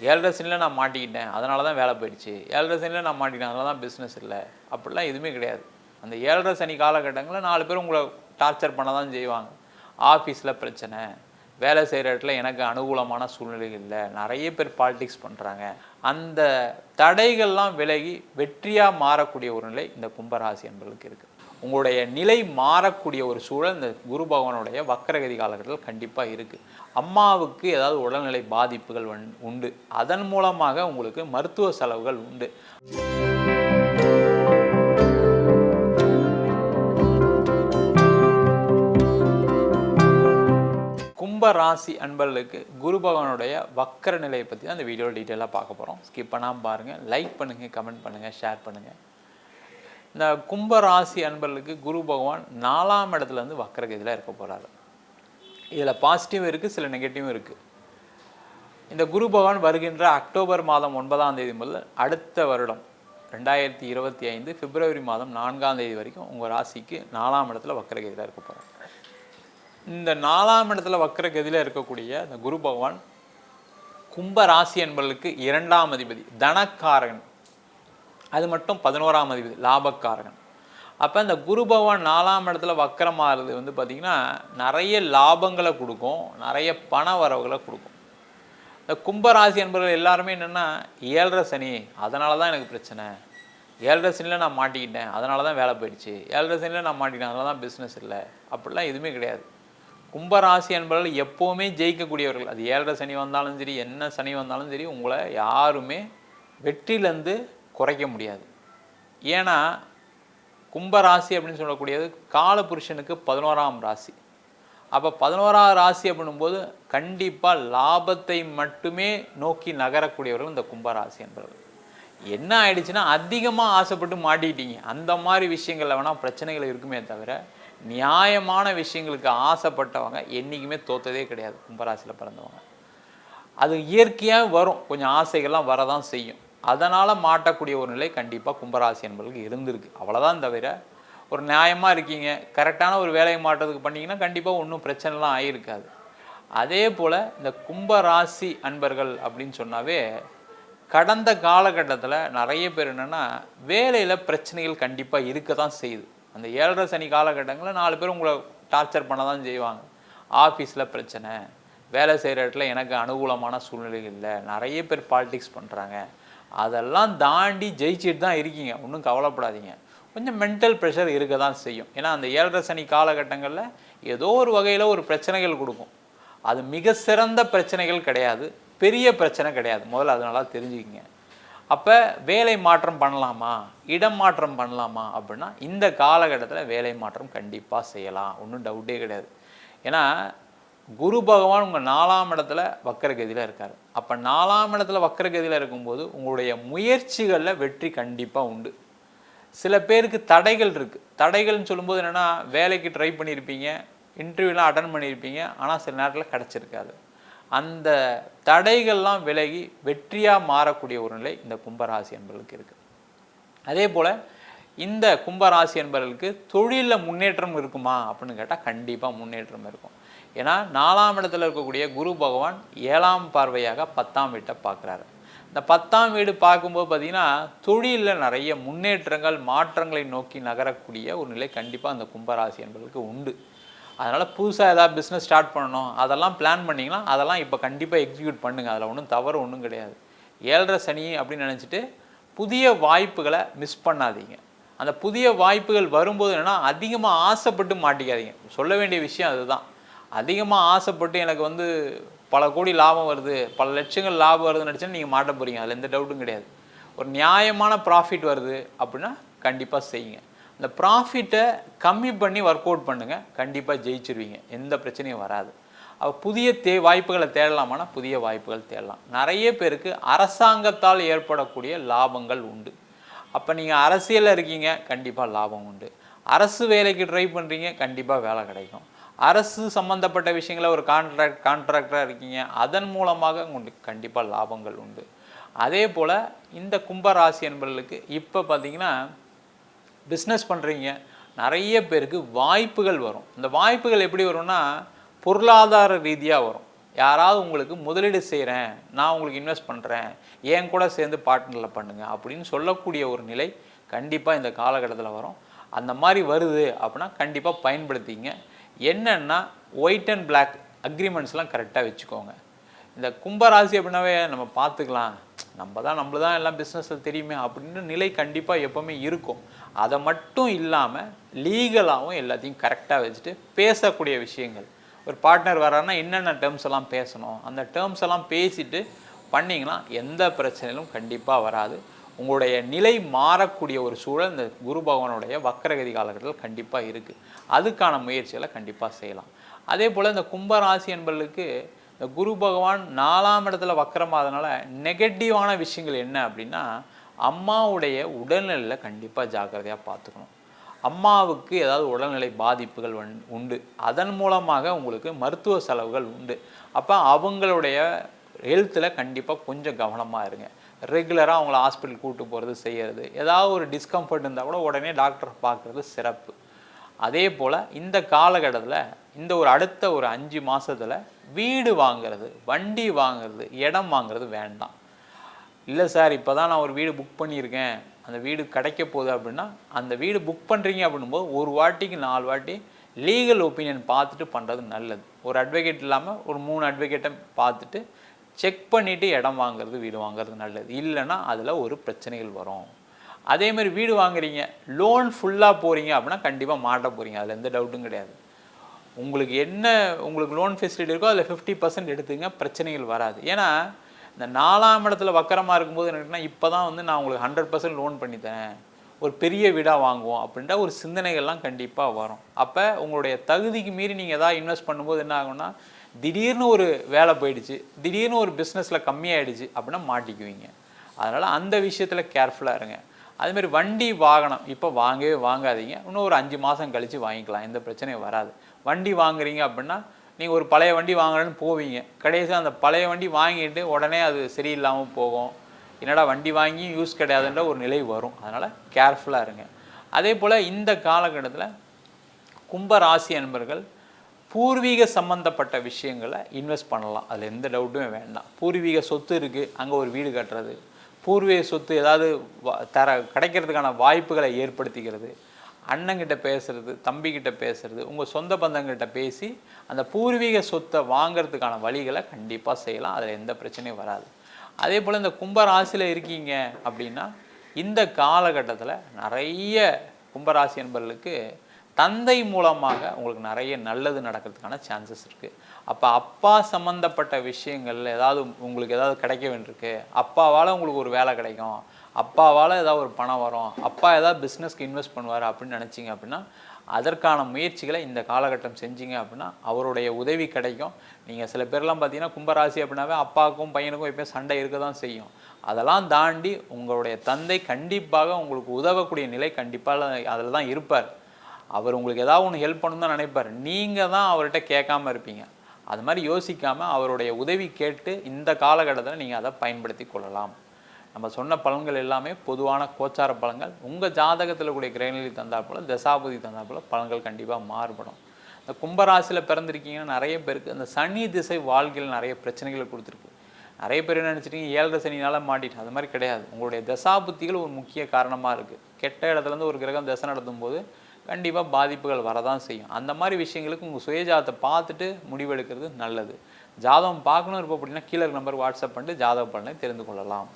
ஏழரை சனியில் நான் மாட்டிக்கிட்டேன். அதனால தான் வேலை போயிடுச்சு. ஏழரை சனியில் நான் மாட்டிக்கிட்டேன். அதனால தான் பிஸ்னஸ் இல்லை. அப்படிலாம் எதுவுமே கிடையாது. அந்த ஏழரை சனி காலகட்டங்களில் நாலு பேர் உங்களை டார்ச்சர் பண்ண தான் செய்வாங்க. ஆஃபீஸில் பிரச்சனை. வேலை செய்கிற இடத்துல எனக்கு அனுகூலமான சூழ்நிலைகள் இல்லை. நிறைய பேர் பாலிடிக்ஸ் பண்ணுறாங்க அந்த தடைகள்லாம் விலகி வெற்றியாக மாறக்கூடிய ஒரு நிலை இந்த கும்பராசி என்பவர்களுக்கு இருக்குது உங்களுடைய நிலை மாறக்கூடிய ஒரு சூழல் இந்த குரு பகவானுடைய வக்கரகதி காலகட்டத்தில் கண்டிப்பாக இருக்குது அம்மாவுக்கு ஏதாவது உடல்நிலை பாதிப்புகள் வந் உண்டு. அதன் மூலமாக உங்களுக்கு மருத்துவ செலவுகள் உண்டு. கும்ப ராசி அன்பர்களுக்கு குரு பகவானுடைய வக்கர நிலையை பற்றி தான் இந்த வீடியோவில் டீட்டெயிலாக பார்க்க போகிறோம் ஸ்கிப் பண்ணாமல் பாருங்கள் லைக் பண்ணுங்கள் கமெண்ட் பண்ணுங்கள் ஷேர் பண்ணுங்கள் இந்த கும்ப ராசி அன்பர்களுக்கு குரு பகவான் நாலாம் இடத்துல இருந்து வக்கரகதியில் இருக்க போகிறாரு இதில் பாசிட்டிவும் இருக்குது சில நெகட்டிவும் இருக்குது இந்த குரு பகவான் வருகின்ற அக்டோபர் மாதம் ஒன்பதாம் தேதி முதல் அடுத்த வருடம் ரெண்டாயிரத்தி இருபத்தி ஐந்து பிப்ரவரி மாதம் நான்காம் தேதி வரைக்கும் உங்கள் ராசிக்கு நாலாம் இடத்துல வக்கரகதியில் இருக்க போகிறார் இந்த நாலாம் இடத்துல வக்கரகதியில் இருக்கக்கூடிய இந்த குரு பகவான் கும்ப ராசி என்பவர்களுக்கு இரண்டாம் அதிபதி தனக்காரகன். அது மட்டும் பதினோராம் அதிபதி லாபக்காரகன். அப்போ இந்த குரு பகவான் நாலாம் இடத்துல வக்கரமாகிறது வந்து பார்த்திங்கன்னா நிறைய லாபங்களை கொடுக்கும் நிறைய பண வரவுகளை கொடுக்கும். இந்த கும்பராசி என்பவர்கள் எல்லாருமே என்னென்னா ஏழரை சனி அதனால தான் எனக்கு பிரச்சனை. ஏழரை சனியில் நான் மாட்டிக்கிட்டேன் அதனால தான் வேலை போயிடுச்சு. ஏழரை சனியில் நான் மாட்டிக்கிட்டேன் அதனால தான் பிஸ்னஸ் இல்லை. அப்படிலாம் எதுவுமே கிடையாது. கும்பராசி என்பவர்கள் எப்போவுமே ஜெயிக்கக்கூடியவர்கள். அது ஏழரை சனி வந்தாலும் சரி என்ன சனி வந்தாலும் சரி உங்களை யாருமே வெற்றிலேருந்து குறைக்க முடியாது. ஏன்னா கும்பராசி அப்படின்னு சொல்லக்கூடியது காலபுருஷனுக்கு பதினோராம் ராசி. அப்போ பதினோராம் ராசி அப்படின்னும்போது கண்டிப்பாக லாபத்தை மட்டுமே நோக்கி நகரக்கூடியவர்கள் இந்த கும்பராசி என்பவர்கள். என்ன ஆயிடுச்சுன்னா அதிகமாக ஆசைப்பட்டு மாட்டிக்கிட்டீங்க. அந்த மாதிரி விஷயங்களில் வேணால் பிரச்சனைகள் இருக்குமே தவிர நியாயமான விஷயங்களுக்கு ஆசைப்பட்டவங்க என்றைக்குமே தோத்ததே கிடையாது கும்பராசியில் பிறந்தவங்க. அது இயற்கையாக வரும். கொஞ்சம் ஆசைகள்லாம் வரதான் செய்யும். அதனால் மாட்டக்கூடிய ஒரு நிலை கண்டிப்பாக கும்பராசி என்பவர்களுக்கு இருந்திருக்கு. அவ்வளோதான் தவிர ஒரு நியாயமாக இருக்கீங்க கரெக்டான ஒரு வேலையை மாட்டுறதுக்கு பண்ணிங்கன்னா கண்டிப்பாக ஒன்றும் பிரச்சனைலாம் ஆகியிருக்காது அதே போல் இந்த கும்பராசி அன்பர்கள் அப்படின்னு சொன்னாவே கடந்த காலகட்டத்தில் நிறைய பேர் என்னென்னா வேலையில் பிரச்சனைகள் கண்டிப்பாக இருக்க தான் செய்யுது. அந்த ஏழரை சனி காலகட்டங்களில் நாலு பேர் உங்களை டார்ச்சர் பண்ண தான் செய்வாங்க. ஆஃபீஸில் பிரச்சனை வேலை செய்கிற இடத்துல எனக்கு அனுகூலமான சூழ்நிலைகள் இல்லை நிறைய பேர் பாலிடிக்ஸ் பண்ணுறாங்க அதெல்லாம் தாண்டி ஜெயிச்சிட்டு தான் இருக்கீங்க. ஒன்றும் கவலைப்படாதீங்க. கொஞ்சம் மென்டல் ப்ரெஷர் இருக்க தான் செய்யும். ஏன்னா அந்த ஏழரை சனி காலகட்டங்களில் ஏதோ ஒரு வகையில் ஒரு பிரச்சனைகள் கொடுக்கும். அது மிக சிறந்த பிரச்சனைகள் கிடையாது. பெரிய பிரச்சனை கிடையாது. முதல்ல அது நல்லா தெரிஞ்சுக்கிங்க. அப்போ வேலை மாற்றம் பண்ணலாமா? இடம் மாற்றம் பண்ணலாமா? அப்படின்னா இந்த காலகட்டத்தில் வேலை மாற்றம் கண்டிப்பாக செய்யலாம். ஒன்றும் டவுட்டே கிடையாது. ஏன்னா குரு பகவான் உங்கள் நாலாம் இடத்துல வக்கரகதியில் இருக்கார். அப்போ நாலாம் இடத்துல வக்கரகதியில் இருக்கும்போது உங்களுடைய முயற்சிகளில் வெற்றி கண்டிப்பாக உண்டு. சில பேருக்கு தடைகள் இருக்குது தடைகள்னு சொல்லும்போது என்னென்னா வேலைக்கு ட்ரை பண்ணியிருப்பீங்க இன்டர்வியூலாம் அட்டன் பண்ணியிருப்பீங்க ஆனால் சில நேரத்தில் கிடச்சிருக்காது. அந்த தடைகள்லாம் விலகி வெற்றியாக மாறக்கூடிய ஒரு நிலை இந்த கும்பராசி என்பவர்களுக்கு இருக்குது அதே போல் இந்த கும்பராசி என்பவர்களுக்கு தொழிலில் முன்னேற்றம் இருக்குமா அப்படின்னு கேட்டால் கண்டிப்பாக முன்னேற்றம் இருக்கும். ஏன்னா நாலாம் இடத்துல இருக்கக்கூடிய குரு பகவான் ஏழாம் பார்வையாக பத்தாம் வீட்டை பார்க்குறாரு. இந்த பத்தாம் வீடு பார்க்கும்போது பார்த்திங்கன்னா தொழிலில் நிறைய முன்னேற்றங்கள் மாற்றங்களை நோக்கி நகரக்கூடிய ஒரு நிலை கண்டிப்பாக அந்த கும்பராசி என்பதற்கு உண்டு. அதனால் புதுசாக ஏதாவது பிஸ்னஸ் ஸ்டார்ட் பண்ணணும் அதெல்லாம் பிளான் பண்ணிங்கன்னா அதெல்லாம் இப்போ கண்டிப்பாக எக்ஸிக்யூட் பண்ணுங்கள் அதில் ஒன்றும் தவறு ஒன்றும் கிடையாது. ஏழரை சனி அப்படின்னு நினச்சிட்டு புதிய வாய்ப்புகளை மிஸ் பண்ணாதீங்க. அந்த புதிய வாய்ப்புகள் வரும்போது என்னென்னா அதிகமாக ஆசைப்பட்டு மாட்டிக்காதீங்க. சொல்ல வேண்டிய விஷயம் அதுதான். அதிகமாக ஆசைப்பட்டு எனக்கு வந்து பல கோடி லாபம் வருது பல லட்சங்கள் லாபம் வருதுன்னு நினச்சா நீங்கள் மாட்ட போகிறீங்க அதில் எந்த டவுட்டும் கிடையாது. ஒரு நியாயமான ப்ராஃபிட் வருது அப்படின்னா கண்டிப்பாக செய்யுங்க. அந்த ப்ராஃபிட்டை கம்மி பண்ணி ஒர்க் அவுட் பண்ணுங்கள் கண்டிப்பாக ஜெயிச்சிருவீங்க. எந்த பிரச்சனையும் வராது. அப்போ புதிய தே வாய்ப்புகளை தேடலாமானா புதிய வாய்ப்புகள் தேடலாம். நிறைய பேருக்கு அரசாங்கத்தால் ஏற்படக்கூடிய லாபங்கள் உண்டு. அப்போ நீங்கள் அரசியலில் இருக்கீங்க கண்டிப்பாக லாபம் உண்டு. அரசு வேலைக்கு ட்ரை பண்ணுறீங்க கண்டிப்பாக வேலை கிடைக்கும். அரசு சம்மந்தப்பட்ட விஷயங்கள ஒரு கான்ட்ராக்ட் கான்ட்ராக்டராக இருக்கீங்க. அதன் மூலமாக உங்களுக்கு கண்டிப்பாக லாபங்கள் உண்டு. அதே போல் இந்த கும்பராசி என்பவர்களுக்கு இப்போ பார்த்தீங்கன்னா பிஸ்னஸ் பண்ணுறீங்க நிறைய பேருக்கு வாய்ப்புகள் வரும். இந்த வாய்ப்புகள் எப்படி வரும்னா பொருளாதார ரீதியாக வரும். யாராவது உங்களுக்கு முதலீடு செய்கிறேன் நான் உங்களுக்கு இன்வெஸ்ட் பண்ணுறேன் என் கூட சேர்ந்து பார்ட்னரில் பண்ணுங்கள் அப்படின்னு சொல்லக்கூடிய ஒரு நிலை கண்டிப்பாக இந்த காலகட்டத்தில் வரும். அந்த மாதிரி வருது அப்படின்னா கண்டிப்பாக பயன்படுத்திங்க. என்னென்னா ஒயிட் அண்ட் பிளாக் அக்ரிமெண்ட்ஸ்லாம் கரெக்டாக வச்சுக்கோங்க. இந்த கும்பராசி அப்படின்னாவே நம்ம பார்த்துக்கலாம். நம்ம தான் நம்மள தான் எல்லாம் பிஸ்னஸில் தெரியுமே அப்படின்னு நிலை கண்டிப்பாக எப்போவுமே இருக்கும். அதை மட்டும் இல்லாமல் லீகலாகவும் எல்லாத்தையும் கரெக்டாக வச்சுட்டு பேசக்கூடிய விஷயங்கள். ஒரு பார்ட்னர் வராருன்னா என்னென்ன டேர்ம்ஸ் எல்லாம் பேசணும்? அந்த டேர்ம்ஸ் எல்லாம் பேசிட்டு பண்ணிங்கன்னா எந்த பிரச்சனையிலும் கண்டிப்பாக வராது. உங்களுடைய நிலை மாறக்கூடிய ஒரு சூழல் இந்த குரு பகவானுடைய வக்கரகதி காலகட்டத்தில் கண்டிப்பாக இருக்குது அதுக்கான முயற்சிகளை கண்டிப்பாக செய்யலாம். அதே போல் இந்த கும்பராசி என்பவர்களுக்கு இந்த குரு பகவான் நாலாம் இடத்துல வக்கரமாதனால நெகட்டிவான விஷயங்கள் என்ன அப்படின்னா அம்மாவுடைய உடல்நிலையில் கண்டிப்பாக ஜாக்கிரதையாக பார்த்துக்கணும். அம்மாவுக்கு ஏதாவது உடல்நிலை பாதிப்புகள் வந் உண்டு. அதன் மூலமாக உங்களுக்கு மருத்துவ செலவுகள் உண்டு. அப்போ அவங்களுடைய ஹெல்த்தில் கண்டிப்பாக கொஞ்சம் கவனமாக இருங்க. ரெகுலராக அவங்கள ஹாஸ்பிட்டல் கூப்பிட்டு போகிறது செய்கிறது ஏதாவது ஒரு டிஸ்கம்ஃபர்ட் இருந்தால் கூட உடனே டாக்டரை பார்க்குறது சிறப்பு. அதே போல் இந்த காலகட்டத்தில் இந்த ஒரு அடுத்த ஒரு அஞ்சு மாதத்தில் வீடு வாங்கிறது வண்டி வாங்குறது இடம் வாங்குறது வேண்டாம். இல்லை சார் இப்போ தான் நான் ஒரு வீடு புக் பண்ணியிருக்கேன். அந்த வீடு கிடைக்க போகுது அப்படின்னா அந்த வீடு புக் பண்ணுறீங்க அப்படின்போது ஒரு வாட்டிக்கு நாலு வாட்டி லீகல் ஒப்பீனியன் பார்த்துட்டு பண்ணுறது நல்லது. ஒரு அட்வொகேட் இல்லாமல் ஒரு மூணு அட்வொகேட்டை பார்த்துட்டு செக் பண்ணிவிட்டு இடம் வாங்குறது வீடு வாங்குறது நல்லது. இல்லைன்னா அதில் ஒரு பிரச்சனைகள் வரும். அதே மாதிரி வீடு வாங்குறீங்க லோன் ஃபுல்லாக போகிறீங்க அப்படின்னா கண்டிப்பாக மாட்ட போகிறீங்க அதில் எந்த டவுட்டும் கிடையாது. உங்களுக்கு என்ன உங்களுக்கு லோன் ஃபெசிலிட்டி இருக்கோ அதில் ஃபிஃப்டி பர்சன்ட் எடுத்துங்க பிரச்சனைகள் வராது. ஏன்னா இந்த நாலாம் இடத்துல வக்கரமாக இருக்கும்போது என்னன்னா இப்போ தான் வந்து நான் உங்களுக்கு ஹண்ட்ரட் பர்சன்ட் லோன் பண்ணித்தரேன். ஒரு பெரிய வீடாக வாங்குவோம் அப்படின்ற ஒரு சிந்தனைகள்லாம் கண்டிப்பாக வரும். அப்போ உங்களுடைய தகுதிக்கு மீறி நீங்கள் எதாவது இன்வெஸ்ட் பண்ணும்போது என்ன ஆகும்னா திடீர்னு ஒரு வேலை போயிடுச்சு திடீர்னு ஒரு பிஸ்னஸில் கம்மியாயிடுச்சு அப்படின்னா மாட்டிக்குவீங்க. அதனால் அந்த விஷயத்தில் கேர்ஃபுல்லாக இருங்க. அதுமாரி வண்டி வாகனம் இப்போ வாங்கவே வாங்காதீங்க. இன்னும் ஒரு அஞ்சு மாதம் கழித்து வாங்கிக்கலாம் எந்த பிரச்சனையும் வராது. வண்டி வாங்குறீங்க அப்படின்னா நீங்கள் ஒரு பழைய வண்டி வாங்குறேன்னு போவீங்க. கடைசியாக அந்த பழைய வண்டி வாங்கிட்டு உடனே அது சரியில்லாமல் போகும். என்னடா வண்டி வாங்கி யூஸ் கிடையாதுன்ற ஒரு நிலை வரும். அதனால் கேர்ஃபுல்லாக இருங்க. அதே போல் இந்த காலகட்டத்தில் கும்பராசி அன்பர்கள் பூர்வீக சம்மந்தப்பட்ட விஷயங்களை இன்வெஸ்ட் பண்ணலாம். அதில் எந்த டவுட்டுமே வேண்டாம். பூர்வீக சொத்து இருக்குது அங்கே ஒரு வீடு கட்டுறது. பூர்வீக சொத்து ஏதாவது வ- தர கிடைக்கிறதுக்கான வாய்ப்புகளை ஏற்படுத்திக்கிறது. அண்ணங்கிட்ட பேசுறது தம்பிக்கிட்ட பேசுறது உங்கள் சொந்த பந்தங்கிட்ட பேசி அந்த பூர்வீக சொத்தை வாங்குறதுக்கான வழிகளை கண்டிப்பாக செய்யலாம். அதில் எந்த பிரச்சனையும் வராது. அதே போல் இந்த கும்பராசியில் இருக்கீங்க அப்படின்னா இந்த காலகட்டத்தில் நிறைய கும்பராசி என்பவர்களுக்கு தந்தை மூலமாக உங்களுக்கு நிறைய நல்லது நடக்கிறதுக்கான சான்சஸ் இருக்குது அப்போ அப்பா சம்மந்தப்பட்ட விஷயங்கள் ஏதாவது உங்களுக்கு ஏதாவது கிடைக்க வேண்டியிருக்கு. அப்பாவால் உங்களுக்கு ஒரு வேலை கிடைக்கும். அப்பாவால் ஏதாவது ஒரு பணம் வரும். அப்பா ஏதாவது பிஸ்னஸ்க்கு இன்வெஸ்ட் பண்ணுவார் அப்படின்னு நினச்சிங்க அப்படின்னா அதற்கான முயற்சிகளை இந்த காலகட்டம் செஞ்சீங்க அப்படின்னா அவருடைய உதவி கிடைக்கும். நீங்கள் சில பேர்லாம் பார்த்தீங்கன்னா கும்பராசி அப்படின்னாவே அப்பாவுக்கும் பையனுக்கும் எப்பயும் சண்டை இருக்க தான் செய்யும். அதெல்லாம் தாண்டி உங்களுடைய தந்தை கண்டிப்பாக உங்களுக்கு உதவக்கூடிய நிலை கண்டிப்பாக அதில் தான் இருப்பார். அவர் உங்களுக்கு ஏதாவது ஒன்று ஹெல்ப் பண்ணணும் தான் நினைப்பார். நீங்கள் தான் அவர்கிட்ட கேட்காம இருப்பீங்க. அது மாதிரி யோசிக்காமல் அவருடைய உதவி கேட்டு இந்த காலகட்டத்தில் நீங்கள் அதை பயன்படுத்தி கொள்ளலாம். நம்ம சொன்ன பலன்கள் எல்லாமே பொதுவான கோச்சார பலன்கள். உங்கள் ஜாதகத்தில் கூடிய கிரகநிலை தந்தால் போல் தசாபதி தந்தால் போல் பலன்கள் கண்டிப்பாக மாறுபடும். இந்த கும்பராசியில் பிறந்திருக்கீங்கன்னா நிறைய பேருக்கு அந்த சனி திசை வாழ்க்கையில் நிறைய பிரச்சனைகளை கொடுத்துருக்கு. நிறைய பேர் என்ன நினச்சிட்டீங்க? ஏழரை சனினால் மாட்டிட்டு அது மாதிரி கிடையாது. உங்களுடைய தசாபுத்திகள் ஒரு முக்கிய காரணமாக இருக்குது கெட்ட இடத்துலேருந்து ஒரு கிரகம் தசை நடத்தும் போது கண்டிப்பாக பாதிப்புகள் வரதான் செய்யும். அந்த மாதிரி விஷயங்களுக்கு உங்கள் சுயஜாதத்தை பார்த்துட்டு முடிவெடுக்கிறது நல்லது. ஜாதகம் பார்க்கணும் இருப்போம் அப்படின்னா கீழே நம்பர் வாட்ஸ்அப் பண்ணிட்டு ஜாதக பலனை தெரிந்து கொள்ளலாம்.